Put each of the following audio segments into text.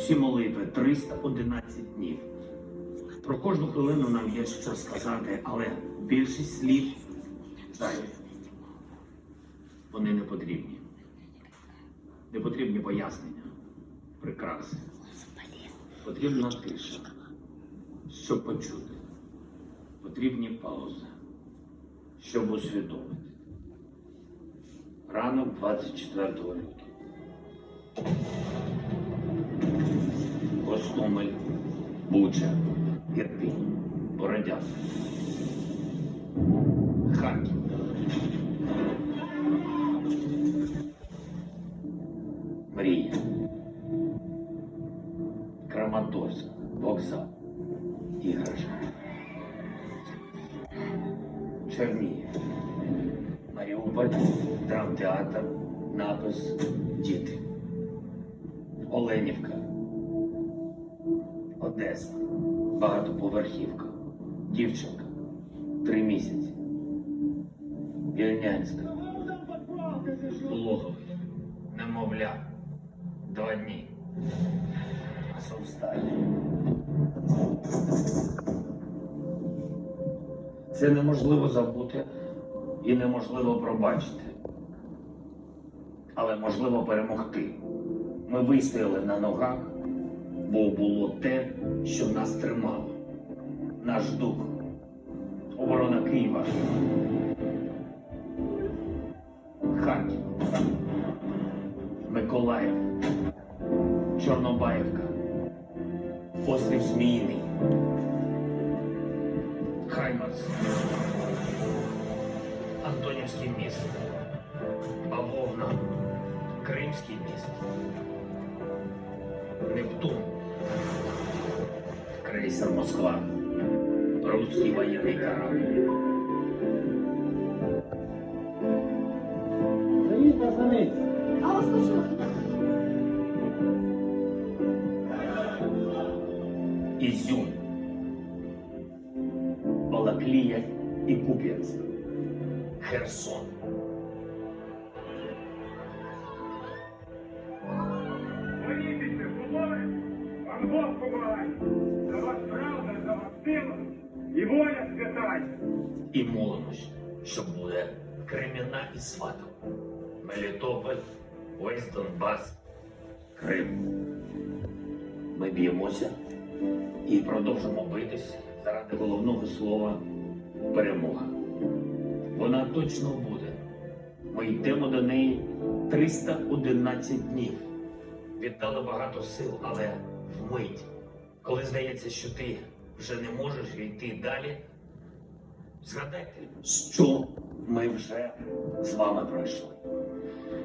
Усі молитви 311 днів. Про кожну хвилину нам є що сказати, але більшість слів зайві. Вони не потрібні. Не потрібні пояснення, прикраси. Потрібна тиша, щоб почути. Потрібні паузи, щоб усвідомити. Ранок 24 лютого. Гостомель, Буча, Ірпінь, Бородянка, Харків. Мрія. Краматорськ, вокзал, іграшка. Чернігів. Маріуполь, драмтеатр, напис Діти. Оленівка. Одеса. Багатоповерхівка. Дівчинка. Три місяці. Вільнянська. Логовий. Немовля. Два дні. Азовсталь. Це неможливо забути і неможливо пробачити. Але можливо перемогти. Ми вистояли на ногах, бо було те, що нас тримало. Наш дух. Оборона Києва. Харків. Миколаїв. Чорнобаївка. Острів Зміїний. Хаймарс. Антонівський міст. Бавовна. Кримський міст. Нептун. Крейсер Москва. Русский военный корабль. Привіт, пацани! А вас точно Ізюм. Балаклія і Куп'янськ. Херсон. За вас правда, за вас сила і воля святая. І молимось, що буде Креміна і Сватов. Мелітополь, весь Донбас, Крим. Ми б'ємося і продовжимо битись заради головного слова перемога. Вона точно буде. Ми йдемо до неї 311 днів. Віддали багато сил, але вмить, коли здається, що ти вже не можеш йти далі, Згадайте, що ми вже з вами пройшли.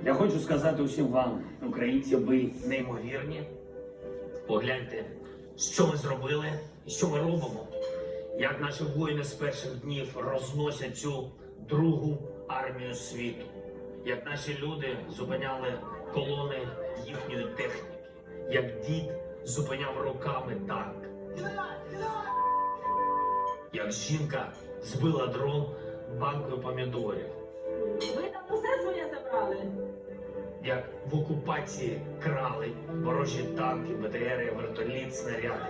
Я хочу сказати усім вам, українці, ви неймовірні. Погляньте, що ми зробили і що ми робимо. Як наші воїни з перших днів розносять цю другу армію світу, як наші люди зупиняли колони їхньої техніки, як дід зупиняв руками танк, як жінка збила дрон банкою помідорів, ви там усе своє забрали. як в окупації крали ворожі танки, БТРи, вертоліт, снаряди,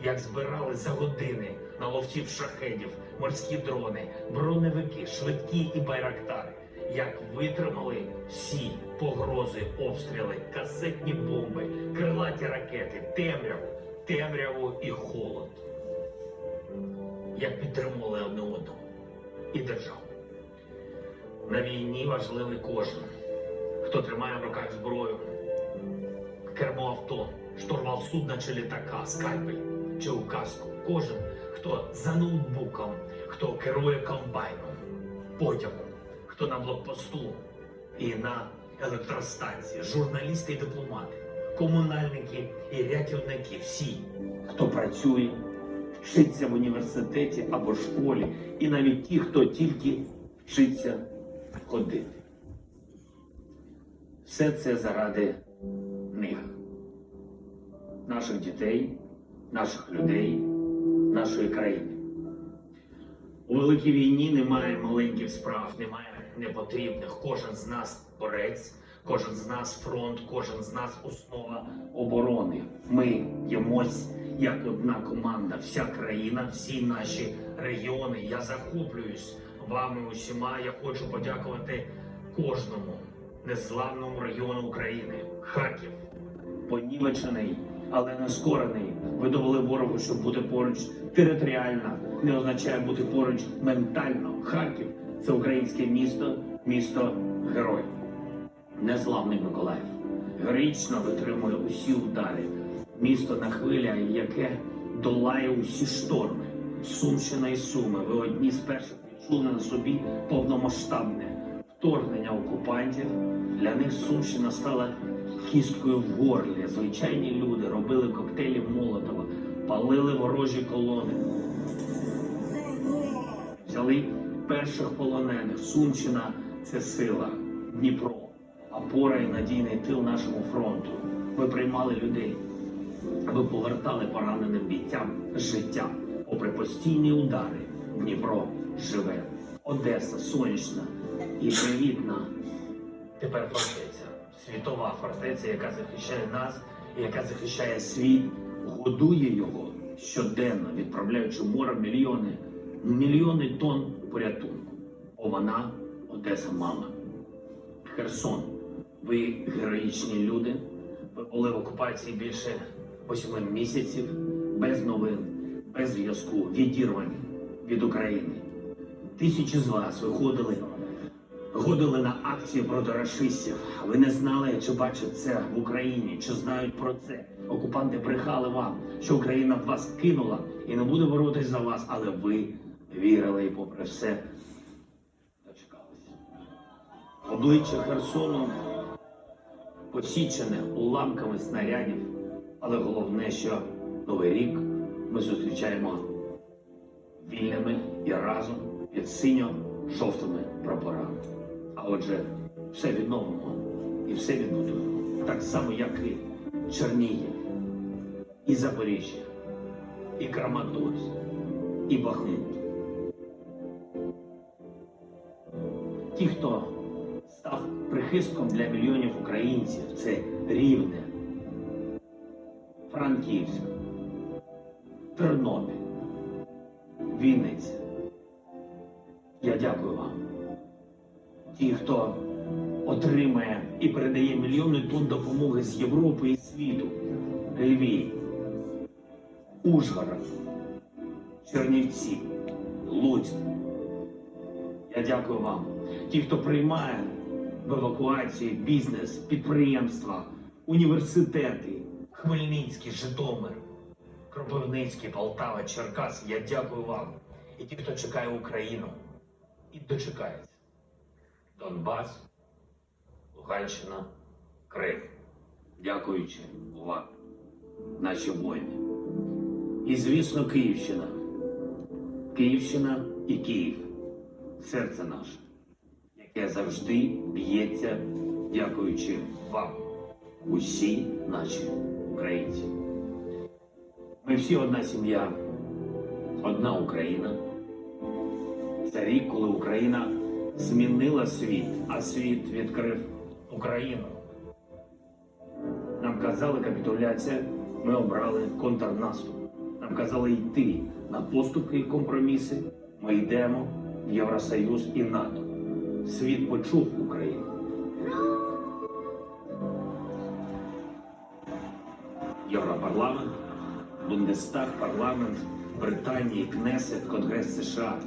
як збирали за години на ловців шахедів, морські дрони, броневики, швидкі і байрактари, як витримали всі погрози, обстріли, касетні бомби, крилаті ракети, темряву, темряву і холод. Як підтримували одне одного і державу. На війні важливий кожен, хто тримає в руках зброю, кермо авто, штурвал судна чи літака, скальпель чи указку. Кожен, хто за ноутбуком, хто керує комбайном, потягом, хто на блокпосту і на електростанції, журналісти і дипломати, комунальники і рятівники, всі, хто працює, вчиться в університеті або школі, і навіть ті, хто тільки вчиться ходити. Все це заради них, наших дітей, наших людей, нашої країни. У великій війні немає маленьких справ, немає непотрібних. Кожен з нас борець, Кожен з нас фронт, кожен з нас основа оборони. Ми ємось як одна команда, вся країна, всі наші регіони. Я захоплююсь вами усіма. Я хочу подякувати кожному незламному регіону України. Харків, понівечений, але не скорений. Ви довели ворогу, що бути поруч територіально не означає бути поруч ментально. Харків це українське місто, місто герой. Незламний Миколаїв героїчно витримує усі удари. Місто на хвиля, яке долає усі шторми. Сумщина і Суми. Ви одні з перших відчули на собі повномасштабне вторгнення окупантів. Для них Сумщина стала кісткою в горлі. Звичайні люди робили коктейлі Молотова, палили ворожі колони. Взяли перших полонених. Сумщина це сила, Дніпро, опора і надійний тил нашому фронту. Ви приймали людей. Ви повертали пораненим бійцям життя. Попри постійні удари, Дніпро живе. Одеса сонячна і привітна. Тепер фортеця. Світова фортеця, яка захищає нас, яка захищає світ, годує його щоденно, відправляючи в море мільйони, мільйони тонн порятунку. Бо вона Одеса мама. Херсон. Ви героїчні люди. Ви були в окупації більше восьми місяців, без новин, без зв'язку, відірвані від України. Тисячі з вас виходили, ходили на акції проти рашистів. Ви не знали, чи бачать це в Україні, чи знають про це. Окупанти брехали вам, що Україна вас кинула і не буде боротись за вас, але ви вірили і попри все дочекалися. Обличчя Херсону посічене уламками снарядів, але головне, що Новий рік ми зустрічаємо вільними і разом під синьо-жовтими прапорами. А отже, все відновимо і все відбудуємо. Так само, як і Чернігів, і Запоріжжя, і Краматорськ, і Бахмут. Ті, хто став прихистком для мільйонів українців, це Рівне, Франківськ, Тернопіль, Вінниця. Я дякую вам. Ті, хто отримає і передає мільйони тонн допомоги з Європи і світу, Львів, Ужгород, Чернівці, Луцьк. Я дякую вам. Ті, хто приймає в евакуації бізнес, підприємства, університети, Хмельницький, Житомир, Кропивницький, Полтава, Черкас. Я дякую вам. І ті, хто чекає Україну і дочекається. Донбас, Луганщина, Крим. Дякуючи вам, наші воїни. І, звісно, Київщина. Київщина і Київ. Серце наше, яке завжди б'ється, дякуючи вам, усі наші українці. Ми всі одна сім'я, одна Україна. Це рік, коли Україна змінила світ, а світ відкрив Україну. Нам казали капітуляція, ми обрали контрнаступ. Нам казали йти на поступки і компроміси. Ми йдемо Євросоюз і НАТО. Світ почув Україну. Європарламент, Бундестаг, парламент Британії, Кнесет, Конгрес США.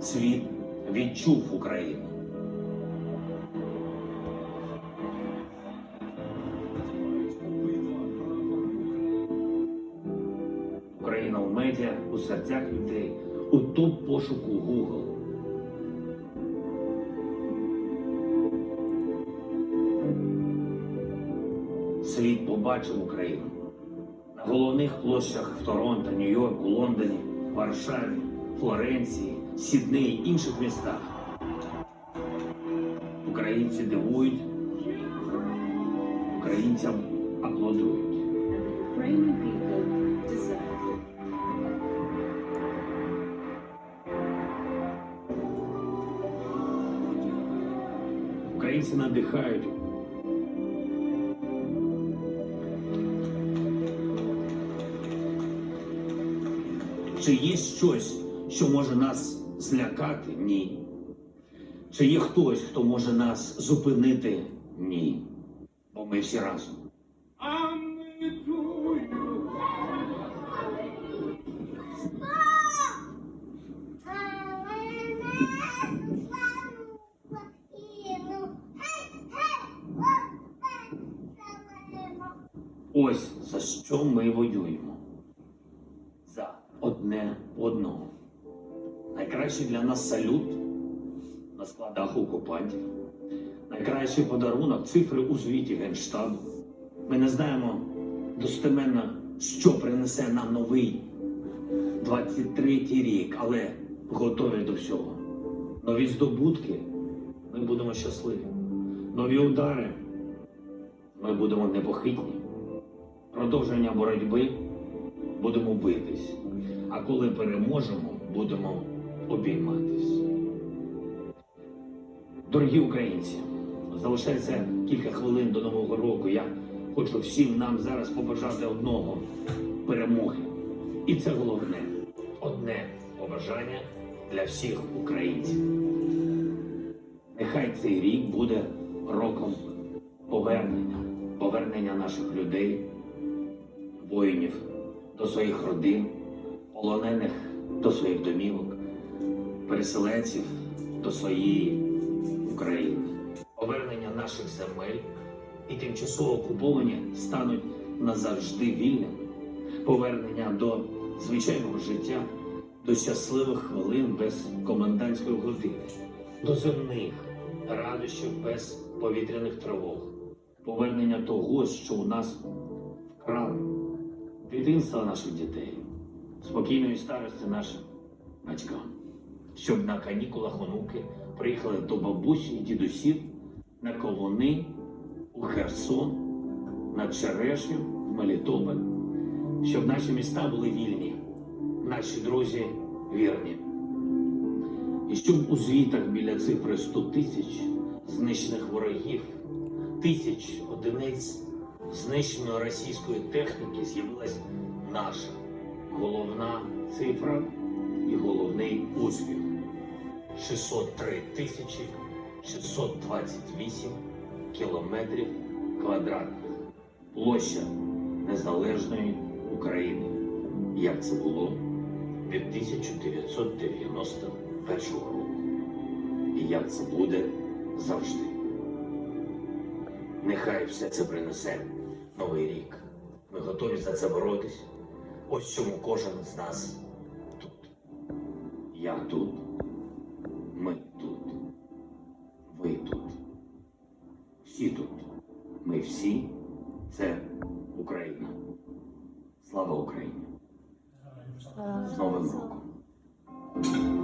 Світ відчув Україну. Медіа, у серцях людей, у топ пошуку Google. Світ побачив Україну на головних площах в Торонто, Нью-Йорку, Лондоні, Варшаві, Флоренції, Сіднеї, інших містах. Українці дивують, українцям аплодують. People надихають. Чи є щось, що може нас злякати? Ні. Чи є хтось, хто може нас зупинити? Ні. Бо ми всі разом. Ось за що ми воюємо. За одне одного. Найкращий для нас салют на складах окупантів. Найкращий подарунок цифри у звіті Генштабу. Ми не знаємо достеменно, що принесе нам новий 23-й рік, але готові до всього. Нові здобутки ми будемо щасливі. Нові удари ми будемо непохитні. Продовження боротьби будемо битись. А коли переможемо, будемо обійматись. Дорогі українці, залишається кілька хвилин до Нового року. Я хочу всім нам зараз побажати одного перемоги. І це головне одне побажання для всіх українців. Нехай цей рік буде роком повернення, повернення наших людей, воїнів до своїх родин, полонених до своїх домівок, переселенців до своєї України. Повернення наших земель і тимчасово окуповані стануть назавжди вільними. Повернення до звичайного життя, до щасливих хвилин без комендантської години, до земних радощів без повітряних тривог, повернення того, що у нас вкрали, дитинства наших дітей, спокійної старості нашим батькам, щоб на канікулах онуки приїхали до бабусі і дідусів на колони у Херсон, на Черешню, в Мелітополь, щоб наші міста були вільні, наші друзі вірні. І щоб у звітах біля цифри 100 тисяч знищених ворогів, тисяч одиниць знищеної російської техніки з'явилась наша головна цифра і головний успіх 603 тисячі 628 кілометрів квадратних. Площа незалежної України. Як це було від 1991 року. І як це буде завжди. Нехай все це принесе новий рік. Ми готові за це боротись. Ось чому кожен з нас тут. Я тут, ми тут, ви тут. Всі тут. Ми всі це Україна. Слава Україні! З Новим роком!